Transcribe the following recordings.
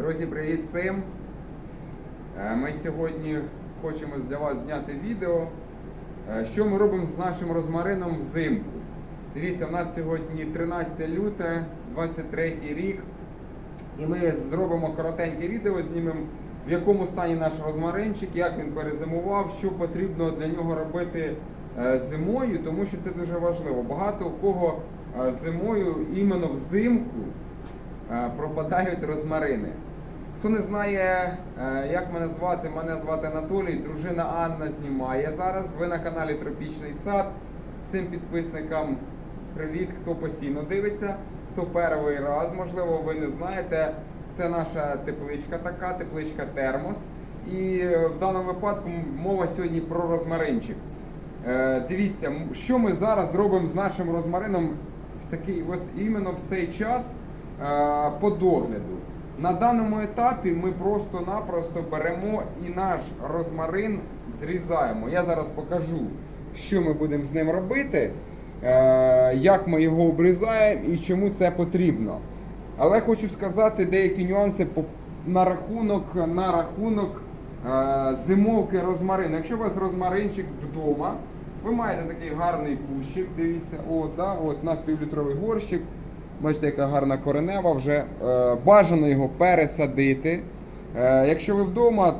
Друзі, привіт всім! Е, Ми сьогодні хочемо для вас зняти відео, е, що ми робимо з нашим розмарином взимку. Дивіться, у нас сьогодні 13 люте, 23 рік. І ми зробимо коротеньке відео, знімемо в якому стані наш розмаринчик, як він перезимував, що потрібно для нього робити е, зимою, тому що це дуже важливо. Багато у кого зимою, іменно взимку, пропадають розмарини. Хто не знає, е, як мене звати, мене звати Анатолій, дружина Анна знімає зараз. Ви на каналі Тропічний сад. Всім підписникам привіт, хто постійно дивиться, хто перший раз, можливо, ви не знаєте. Це наша тепличка така, тепличка термос. І е, в даному випадку мова сьогодні про розмаринчик. Е, Дивіться, що ми зараз робимо з нашим розмарином в такий, от іменно в цей час по догляду. На даному етапі ми просто-напросто беремо і наш розмарин зрізаємо. Я зараз покажу, що ми будемо з ним робити, е, як ми його обрізаємо і чому це потрібно. Але хочу сказати деякі нюанси на рахунок, на рахунок е, зимовки розмарину. Якщо у вас розмаринчик вдома, ви маєте такий гарний кущик, дивіться, о, да, от у нас півлітровий горщик. Бачите, яка гарна коренева вже. Е, бажано його пересадити. Е, якщо ви вдома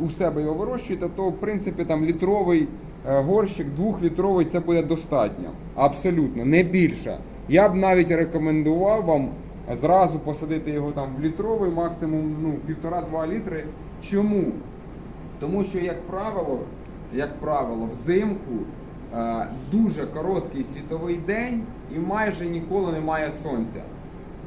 у себе його вирощуєте, то в принципі там літровий е, горщик, двохлітровий це буде достатньо. Абсолютно, не більше. Я б навіть рекомендував вам зразу посадити його там в літровий, максимум ну, 1,5-2 літри. Чому? Тому що, як правило, як правило, взимку дуже короткий світовий день і майже ніколи немає сонця.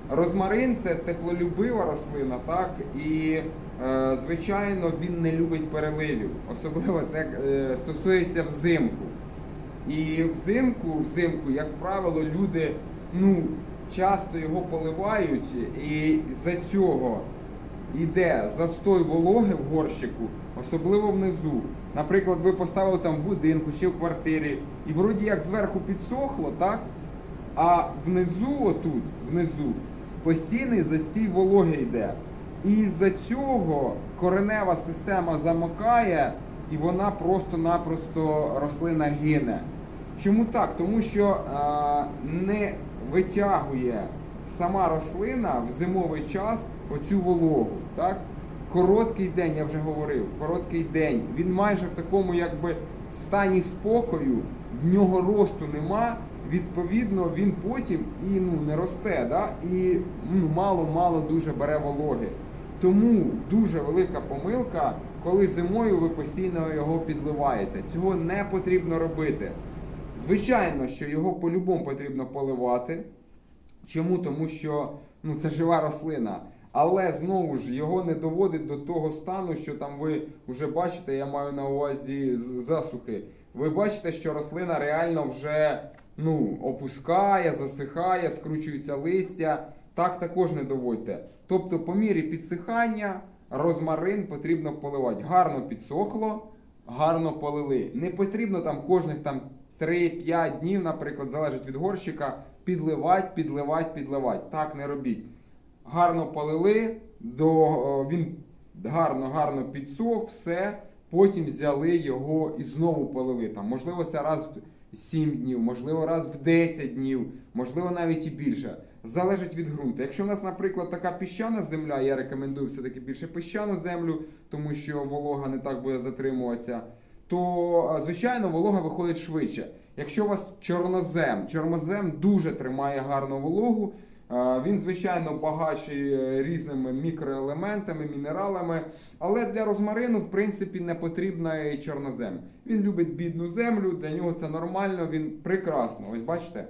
Розмарин це теплолюбива рослина, так і е, звичайно він не любить переливів. Особливо це е, стосується взимку. І взимку, взимку, як правило, люди ну, часто його поливають, і за цього йде застой вологи в горщику, особливо внизу. Наприклад, ви поставили там в будинку чи в квартирі, і вроді як зверху підсохло, так? А внизу, отут, внизу, постійний застій вологи йде. І з-за цього коренева система замокає, і вона просто-напросто рослина гине. Чому так? Тому що а, не витягує сама рослина в зимовий час оцю вологу. Так? Короткий день, я вже говорив, короткий день. Він майже в такому якби стані спокою, в нього росту нема. Відповідно, він потім і ну не росте, да? і ну, мало-мало дуже бере вологи. Тому дуже велика помилка, коли зимою ви постійно його підливаєте. Цього не потрібно робити. Звичайно, що його по-любому потрібно поливати. Чому? Тому що ну, це жива рослина. Але знову ж його не доводить до того стану, що там ви вже бачите, я маю на увазі засухи. Ви бачите, що рослина реально вже ну, опускає, засихає, скручується листя. Так також не доводьте. Тобто, по мірі підсихання розмарин потрібно поливати. Гарно підсохло, гарно полили. Не потрібно там кожних там 3-5 днів, наприклад, залежить від горщика, підливати, підливати, підливати. Так не робіть. Гарно полили, до, він гарно, гарно підсох, все. Потім взяли його і знову полили. Там, можливо, це раз в 7 днів, можливо, раз в 10 днів, можливо, навіть і більше. Залежить від ґрунту. Якщо в нас, наприклад, така піщана земля, я рекомендую все-таки більше піщану землю, тому що волога не так буде затримуватися, то звичайно волога виходить швидше. Якщо у вас чорнозем, чорнозем дуже тримає гарну вологу. Він, звичайно, багатший е, різними мікроелементами, мінералами, але для розмарину, в принципі, не потрібна і чорнозем. Він любить бідну землю, для нього це нормально, він прекрасно. Ось бачите,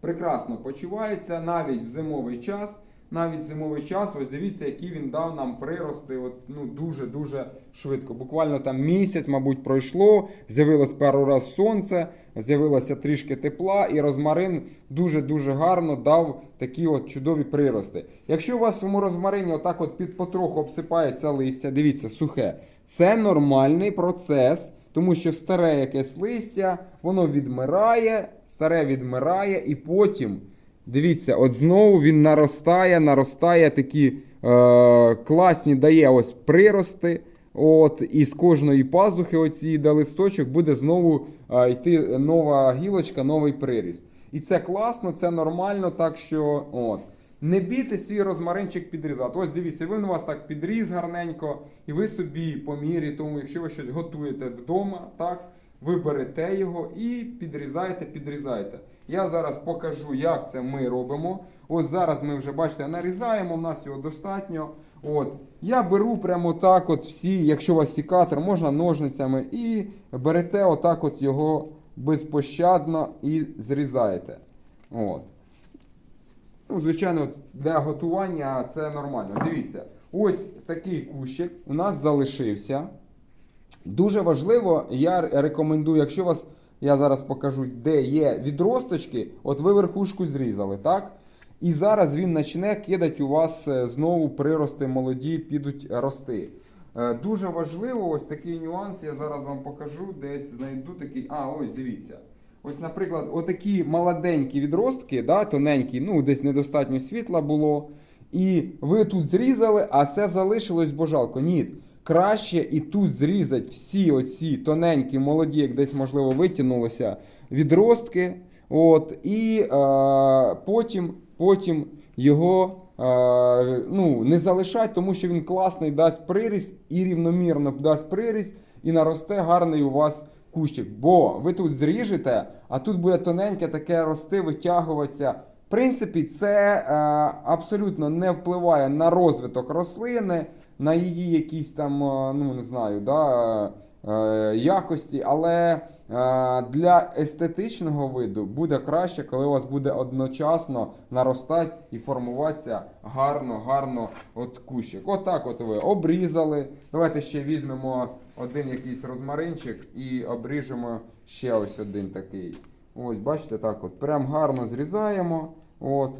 прекрасно почувається навіть в зимовий час. Навіть зимовий час, ось дивіться, які він дав нам прирости. От, ну, дуже-дуже швидко. Буквально там місяць, мабуть, пройшло. З'явилось пару раз сонце, з'явилося трішки тепла, і розмарин дуже-дуже гарно дав такі от чудові прирости. Якщо у вас в цьому розмарині отак от під потроху обсипається листя, дивіться, сухе, це нормальний процес, тому що старе якесь листя, воно відмирає, старе відмирає, і потім Дивіться, от знову він наростає, наростає такі е, класні дає ось прирости. От, і з кожної пазухи оці до листочок буде знову е, йти нова гілочка, новий приріст. І це класно, це нормально, так що от. Не бійте свій розмаринчик підрізати. Ось дивіться, він у вас так підріз гарненько, і ви собі по мірі, тому якщо ви щось готуєте вдома, так, ви берете його і підрізаєте, підрізаєте. Я зараз покажу, як це ми робимо. Ось зараз ми вже бачите, нарізаємо, у нас його достатньо. От. Я беру прямо так, от всі, якщо у вас сікатор, можна ножницями, і берете отак от його безпощадно і зрізаєте. От. Ну, звичайно, для готування це нормально. Дивіться, ось такий кущик у нас залишився. Дуже важливо, я рекомендую, якщо у вас, я зараз покажу, де є відросточки, от ви верхушку зрізали, так? І зараз він почне кидати у вас е, знову прирости молоді, підуть рости. Е, Дуже важливо, ось такий нюанс, я зараз вам покажу, десь знайду такий. А, ось дивіться. Ось, наприклад, отакі молоденькі відростки, да, тоненькі, ну десь недостатньо світла було. І ви тут зрізали, а це залишилось бо жалко. Ні. Краще і тут зрізати всі оці тоненькі, молоді, як десь, можливо, витягнулося відростки. От, і е, потім, потім його е, ну, не залишать, тому що він класний дасть приріст і рівномірно дасть приріст, і наросте гарний у вас кущик. Бо ви тут зріжете, а тут буде тоненьке таке рости, витягуватися. В принципі, це е, абсолютно не впливає на розвиток рослини, на її якісь там, е, ну не знаю, да, е, е, якості, але для естетичного виду буде краще, коли у вас буде одночасно наростати і формуватися гарно, гарно от кущик. Отак от ви обрізали. Давайте ще візьмемо один якийсь розмаринчик і обріжемо ще ось один такий. Ось, бачите, так от. Прям гарно зрізаємо. От.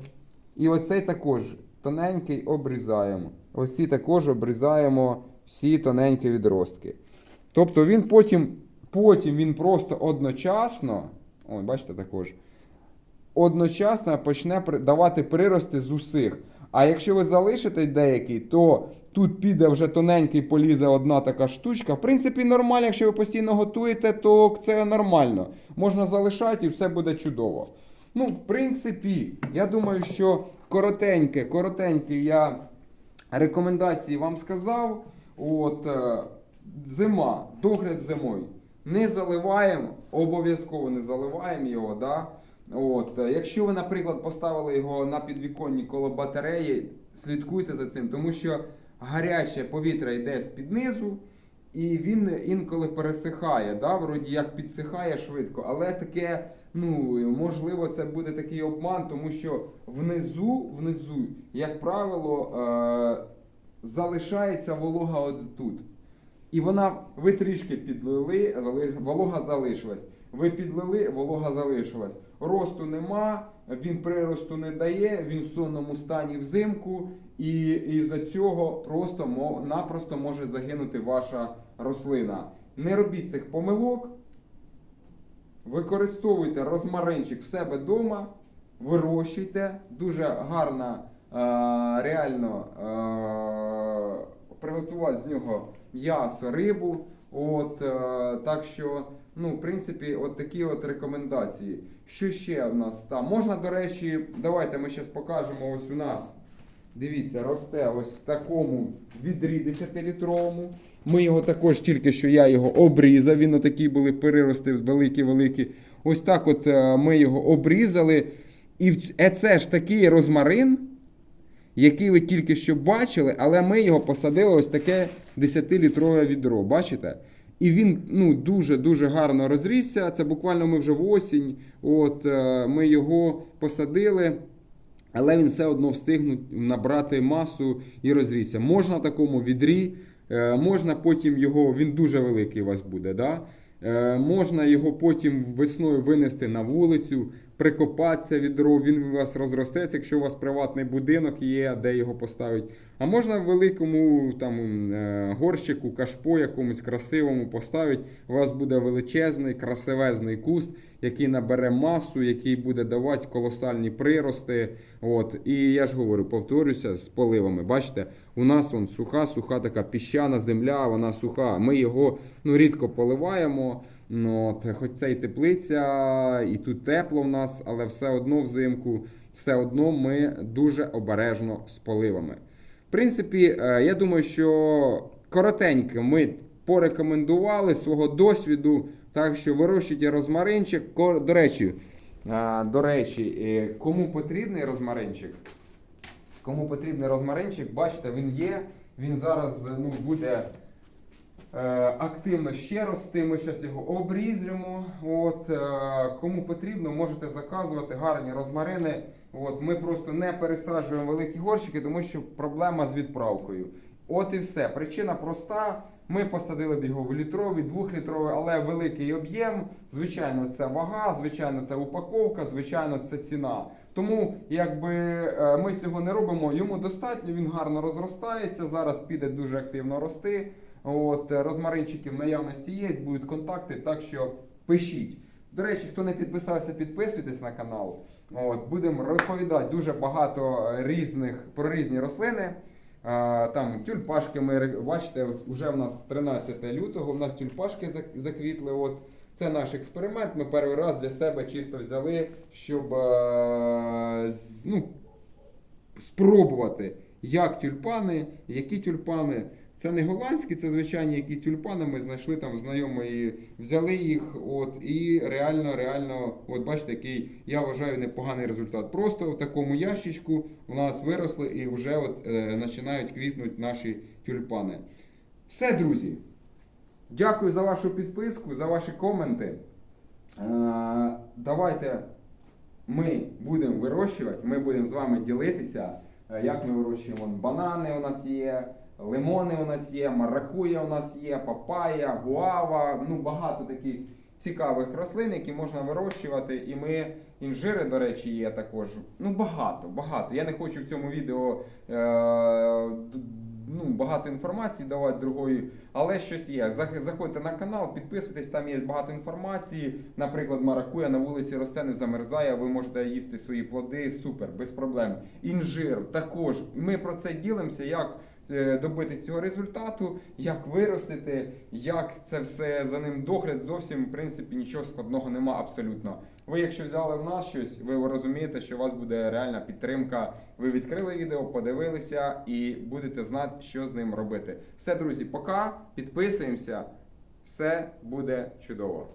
І оцей також тоненький обрізаємо. Ось ці також обрізаємо всі тоненькі відростки. Тобто він потім, потім він просто одночасно, ой, бачите також, одночасно почне давати прирости з усіх. А якщо ви залишите деякий, то тут піде вже тоненький полізе одна така штучка. В принципі, нормально, якщо ви постійно готуєте, то це нормально. Можна залишати і все буде чудово. Ну, в принципі, я думаю, що коротеньке, коротеньке я рекомендації вам сказав. От е, зима, догляд зимою. Не заливаємо, обов'язково не заливаємо його. Да? От, е, якщо ви, наприклад, поставили його на підвіконні коло батареї, слідкуйте за цим, тому що гаряче повітря йде з-під низу, і він інколи пересихає. Да? Вроді як підсихає швидко, але таке, ну, можливо, це буде такий обман, тому що внизу, внизу, як правило, е- залишається волога от тут. І вона, ви трішки підлили, волога залишилась. Ви підлили, волога залишилась. Росту нема, він приросту не дає, він в сонному стані взимку, і із-за цього просто напросто може загинути ваша рослина. Не робіть цих помилок. Використовуйте розмаринчик в себе вдома, вирощуйте. Дуже гарна, е, реально е, приготувати з нього м'ясо, рибу. От, е, так що, ну, в принципі, от такі от рекомендації. Що ще в нас там? Можна, до речі, давайте ми зараз покажемо. Ось у нас. Дивіться, росте ось в такому відрі 10-літровому. Ми його також тільки що я його обрізав. Він отакі були перерости великі-великі. Ось так от е, ми його обрізали. І е, це ж такий розмарин, який ви тільки що бачили, але ми його посадили ось таке 10-літрове відро. Бачите? І він ну, дуже-дуже гарно розрісся. Це буквально ми вже в осінь. От, е, ми його посадили. Але він все одно встигнуть набрати масу і розрісся. Можна в такому відрі, е, можна потім його, він дуже великий у вас буде. Да? Е, можна його потім весною винести на вулицю, прикопатися відро, він у вас розростеться, якщо у вас приватний будинок є, де його поставить. А можна в великому там е, горщику, кашпо якомусь красивому поставити. У вас буде величезний, красивезний куст, який набере масу, який буде давати колосальні прирости. От. І я ж говорю, повторюся з поливами. Бачите, у нас он суха, суха така піщана земля, вона суха. Ми його ну, рідко поливаємо. Ну, от, хоч це і теплиця, і тут тепло в нас, але все одно взимку, все одно ми дуже обережно з поливами. В принципі, е, я думаю, що коротенько ми порекомендували свого досвіду, так що вирощуйте розмаринчик. До речі, е, до речі, е, кому потрібний розмаринчик? Кому потрібний розмаринчик, бачите, він є. Він зараз ну, буде е, активно ще рости. Ми зараз його обрізримо. От, е, кому потрібно, можете заказувати гарні розмарини. От, ми просто не пересаджуємо великі горщики, тому що проблема з відправкою. От і все. Причина проста. Ми посадили б його в літровий, двохлітровий, але великий об'єм. Звичайно, це вага, звичайно, це упаковка, звичайно, це ціна. Тому, якби е, ми цього не робимо, йому достатньо, він гарно розростається. Зараз піде дуже активно рости. От е, розмаринчики в наявності є, будуть контакти, так що пишіть. До речі, хто не підписався, підписуйтесь на канал. От, будемо розповідати дуже багато е, різних про різні рослини. Там тюльпашки ми бачите, вже в нас 13 лютого, в нас тюльпашки зак- заквітли. От. Це наш експеримент. Ми перший раз для себе чисто взяли, щоб е, ну, спробувати, як тюльпани, які тюльпани. Це не голландські, це звичайні якісь тюльпани. Ми знайшли там знайомої, взяли їх, от і реально, реально, от бачите, який я вважаю непоганий результат. Просто в такому ящичку у нас виросли і вже от е, починають квітнути наші тюльпани. Все, друзі. Дякую за вашу підписку, за ваші коменти. Е, давайте ми будемо вирощувати, ми будемо з вами ділитися, е, як ми вирощуємо. Банани у нас є, лимони у нас є, маракуя у нас є, папая, гуава. Ну, багато таких цікавих рослин, які можна вирощувати. І ми інжири, до речі, є також. Ну, багато, багато. Я не хочу в цьому відео. Е- Ну, багато інформації давати другої, але щось є. Заходьте на канал, підписуйтесь, там є багато інформації. Наприклад, маракуя на вулиці росте, не замерзає, ви можете їсти свої плоди, супер, без проблем. Інжир також. Ми про це ділимося, як добитись цього результату, як виростити, як це все за ним догляд. Зовсім, в принципі, нічого складного нема абсолютно. Ви, якщо взяли в нас щось, ви розумієте, що у вас буде реальна підтримка. Ви відкрили відео, подивилися і будете знати, що з ним робити. Все, друзі, пока. Підписуємося. Все буде чудово.